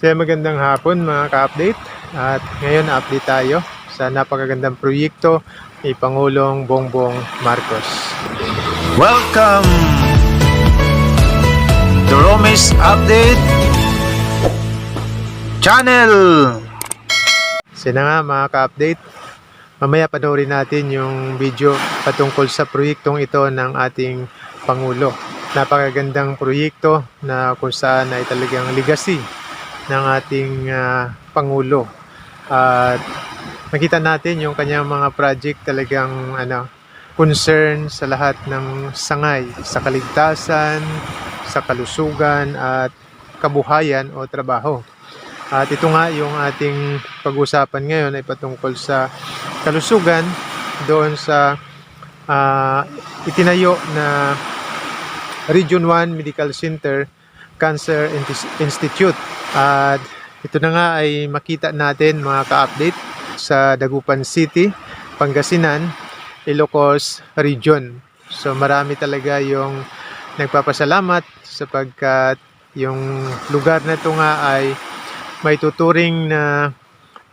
So magandang hapon mga ka-update at ngayon update tayo sa napakagandang proyekto ni Pangulong Bongbong Marcos. Welcome to Romis Update Channel. So na nga mga ka-update, mamaya panoorin natin yung video patungkol sa proyektong ito ng ating Pangulo. Napakagandang proyekto na kung saan ay talagang legacy ng ating ah, Pangulo. At nakita natin yung kanyang mga project talagang ano, concern sa lahat ng sangay, sa kaligtasan, sa kalusugan at kabuhayan o trabaho. At ito nga yung ating pag-usapan ngayon ay patungkol sa kalusugan doon sa ah, itinayo na Region 1 Medical Center Cancer Institute. At ito na nga ay makita natin mga ka-update sa Dagupan City, Pangasinan, Ilocos Region. So marami talaga yung nagpapasalamat sapagkat yung lugar na ito nga ay may tuturing na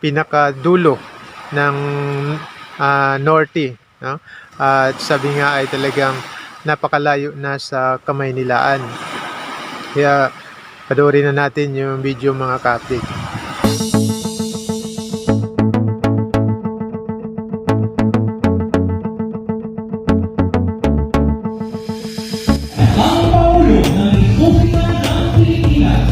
pinakadulo ng ah, Norte. No? At sabi nga ay talagang napakalayo na sa kamay nilaan. Kaya panoorin na natin yung video mga ka-update. Ang Pangulo ng Republika ng Pilipinas,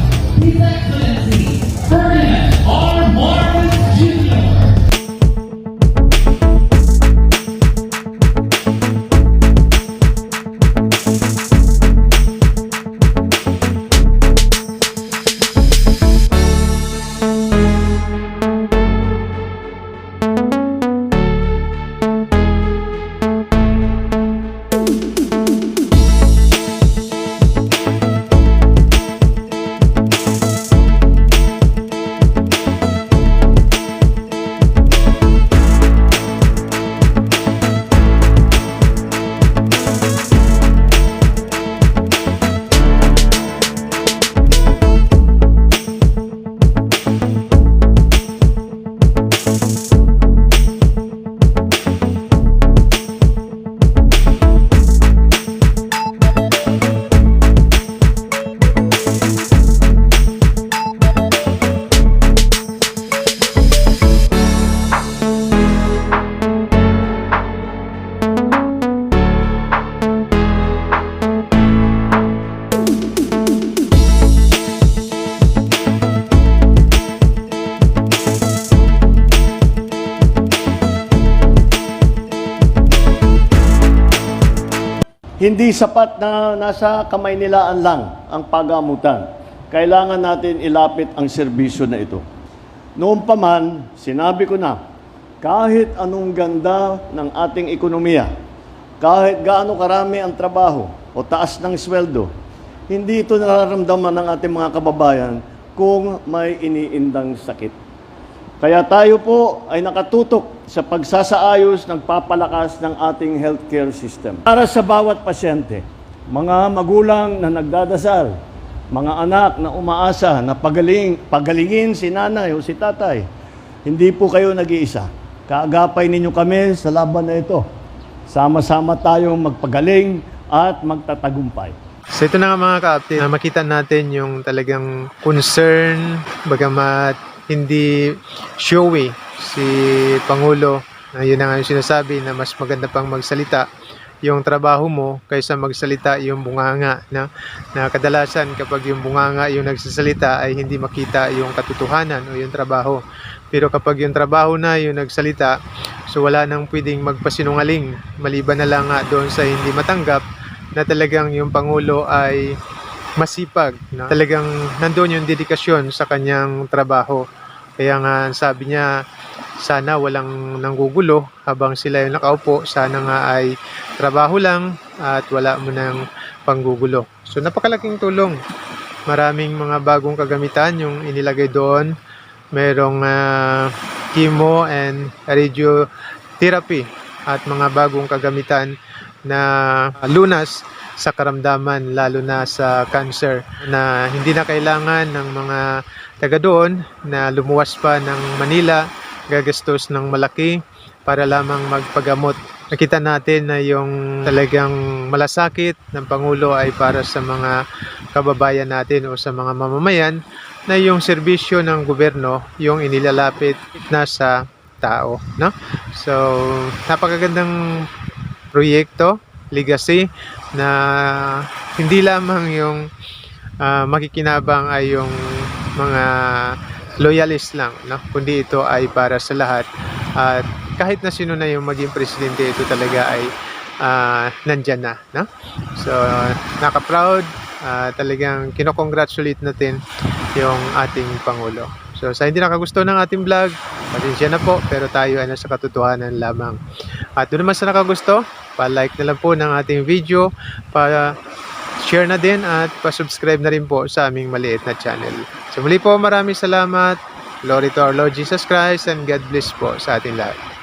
Hindi sapat na nasa kamay nilaan lang ang pagamutan. Kailangan natin ilapit ang serbisyo na ito. Noon pa man, sinabi ko na, kahit anong ganda ng ating ekonomiya, kahit gaano karami ang trabaho o taas ng sweldo, hindi ito nararamdaman ng ating mga kababayan kung may iniindang sakit. Kaya tayo po ay nakatutok sa pagsasaayos ng papalakas ng ating healthcare system. Para sa bawat pasyente, mga magulang na nagdadasal, mga anak na umaasa na pagaling, pagalingin si nanay o si tatay, hindi po kayo nag-iisa. Kaagapay ninyo kami sa laban na ito. Sama-sama tayong magpagaling at magtatagumpay. So ito na nga mga ka-update, makita natin yung talagang concern, bagamat hindi showy si Pangulo. na yun na nga yung sinasabi na mas maganda pang magsalita yung trabaho mo kaysa magsalita yung bunganga na, na kadalasan kapag yung bunganga yung nagsasalita ay hindi makita yung katotohanan o yung trabaho pero kapag yung trabaho na yung nagsalita so wala nang pwedeng magpasinungaling maliban na lang nga doon sa hindi matanggap na talagang yung Pangulo ay masipag. No? Talagang nandoon yung dedikasyon sa kanyang trabaho. Kaya nga sabi niya, sana walang nanggugulo habang sila yung nakaupo. Sana nga ay trabaho lang at wala mo ng panggugulo. So napakalaking tulong. Maraming mga bagong kagamitan yung inilagay doon. Merong ah, chemo and radiotherapy at mga bagong kagamitan na lunas sa karamdaman lalo na sa cancer na hindi na kailangan ng mga taga doon na lumuwas pa ng Manila, gagastos ng malaki para lamang magpagamot. Nakita natin na yung talagang malasakit ng Pangulo ay para sa mga kababayan natin o sa mga mamamayan na yung serbisyo ng gobyerno yung inilalapit na sa tao. No? So, napakagandang proyekto, legacy, na hindi lamang yung ah, makikinabang ay yung mga loyalist lang, no? kundi ito ay para sa lahat. At kahit na sino na yung maging presidente, ito talaga ay ah, nandyan na. No? So, naka-proud, ah, talagang kinokongratulate natin yung ating Pangulo. So, sa hindi nakagusto ng ating vlog, pasensya na po, pero tayo ay nasa katotohanan lamang. At doon naman sa nakagusto, pa-like na lang po ng ating video, pa-share na din at pa-subscribe na rin po sa aming maliit na channel. So muli po, maraming salamat. Glory to our Lord Jesus Christ and God bless po sa ating lahat.